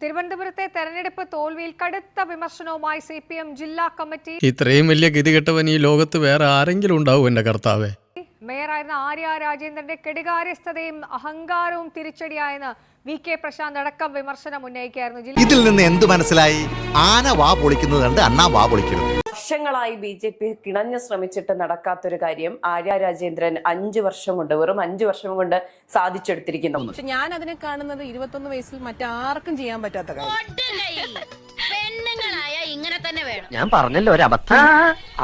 തിരുവനന്തപുരത്തെ തെരഞ്ഞെടുപ്പ് തോൽവിയിൽ കടുത്ത വിമർശനവുമായി സി പി എം ജില്ലാ കമ്മിറ്റി ഇത്രയും വലിയ ഗതികെട്ടവൻ ഈ ലോകത്ത് വേറെ ആരെങ്കിലും ഉണ്ടാവും എന്റെ കർത്താവേ. മേയറായിരുന്ന ആര്യ രാജേന്ദ്രന്റെ കെടുകാര്യസ്ഥതയും അഹങ്കാരവും തിരിച്ചടിയായെന്ന് വി കെ പ്രശാന്ത് അടക്കം വിമർശനം ഉന്നയിക്കുകയായിരുന്നു ഇതിൽ നിന്ന് എന്ത് മനസ്സിലായി? ആന വാ പൊളിക്കുന്നത് കണ്ട് അണ്ണാ വാ പൊളിക്കരുത്. വർഷങ്ങളായി ബി ജെ പി കിണഞ്ഞു ശ്രമിച്ചിട്ട് നടക്കാത്തൊരു കാര്യം ആര്യ രാജേന്ദ്രൻ അഞ്ചു വർഷം കൊണ്ട് വെറും അഞ്ചു വർഷം കൊണ്ട് സാധിച്ചെടുത്തിരിക്കുന്നു. പക്ഷെ ഞാൻ അതിനെ കാണുന്നത് ഇരുപത്തൊന്ന് വയസ്സിൽ മറ്റാർക്കും ചെയ്യാൻ പറ്റാത്ത പെണ്ണുങ്ങളായ ഇങ്ങനെ തന്നെ വേണം. ഞാൻ പറഞ്ഞല്ലോ ഒരു അബദ്ധം.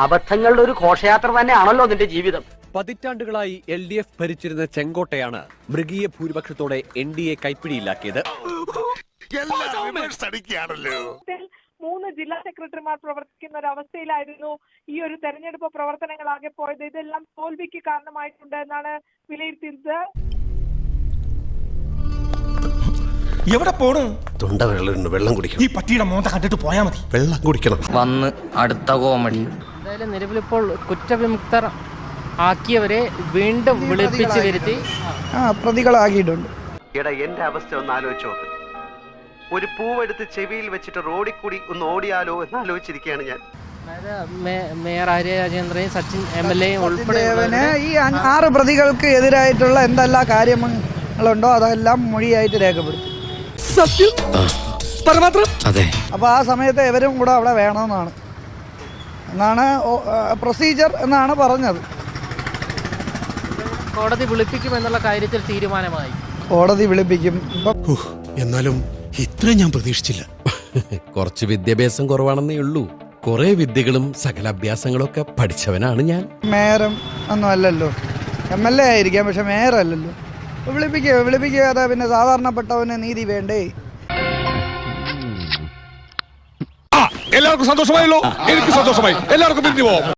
അബദ്ധങ്ങളുടെ ഒരു ഘോഷയാത്ര തന്നെയാണല്ലോ നിന്റെ ജീവിതം. പതിറ്റാണ്ടുകളായി എൽ ഡി എഫ് ഭരിച്ചിരുന്ന ചെങ്കോട്ടയാണ് മൃഗീയ ഭൂരിപക്ഷത്തോടെ എൻ ഡി എ കൈപ്പിടിയിലാക്കിയത്. മൂന്ന് ജില്ലാ സെക്രട്ടറിമാർ പ്രവർത്തിക്കുന്ന ഒരു അവസ്ഥയിലായിരുന്നു ഈ ഒരു തെരഞ്ഞെടുപ്പ് പ്രവർത്തനങ്ങളാകെ പോയത് ഇതെല്ലാം തോൽവിക്ക് കാരണമായിട്ടുണ്ട് എന്നാണ് വിലയിരുത്തിയത് എവിടെ പോണു തൊണ്ട വെള്ളം വെള്ളം കുടിക്കണം ഈ പട്ടിയുടെ മോന്ത കണ്ടിട്ട് പോയാ മതി വെള്ളം കുടിക്കണം വന്ന് അടുത്ത കോമഡി എന്തായാലും നിലവിലിപ്പോൾ കുറ്റവിമുക്തർ ആക്കിയവരെ വീണ്ടും വിളിപ്പിച്ച് വരുത്തി പ്രതികളാക്കിയിട്ടുണ്ട് എടാ എന്റെ അവസ്ഥ ഒന്ന് ആലോചിച്ച് നോക്ക് ഒരു പൂവെടുത്ത് ചെവിയിൽ വെച്ചിട്ട് റോഡിൽ കൂടി ഒന്ന് ഓടിയാലോ എന്ന് ആലോചിച്ചിരിക്കുകയാണ് ഞാൻ. മേയർ ആര്യ രാജേന്ദ്രയും സച്ചിൻ എം എൽ എയും ഉൾപ്പെടെ ഈ ആറ് പ്രതികൾക്ക് എതിരായിട്ടുള്ള എന്തെല്ലാം കാര്യങ്ങളുണ്ടോ? അതെല്ലാം മൊഴിയായിട്ട് രേഖപ്പെടുത്തും. അതെ. അപ്പോൾ ആ സമയത്ത് ഇവരും കൂടെ അവിടെ വേണമെന്നാണ്. എന്നാണ് പ്രൊസീജർ എന്നാണ് പറഞ്ഞത്. കോടതി വിളിപ്പിക്കും എന്നുള്ള കാര്യത്തിൽ തീരുമാനമായി. കോടതി വിളിപ്പിക്കും. എന്നാലും ഇത്രയും ഞാൻ പ്രതീക്ഷിച്ചില്ല. കുറച്ച് വിദ്യാഭ്യാസം കുറവാണെന്നേ ഉള്ളൂ. കുറെ വിദ്യകളും സകല അഭ്യാസങ്ങളൊക്കെ പഠിച്ചവനാണ് ഞാൻ. മേയറും ഒന്നും അല്ലല്ലോ. എം എൽ എ ആയിരിക്കാം പക്ഷെ മേയർ അല്ലല്ലോ. അപ്പോൾ വിളിപ്പിക്കുക വിളിപ്പിക്കാതെ പിന്നെ സാധാരണപ്പെട്ടവന് നീതി വേണ്ടേ? എല്ലാവർക്കും സന്തോഷമായല്ലോ. എനിക്ക് സന്തോഷമായി. എല്ലാവർക്കും പിരിഞ്ഞു പോവാം.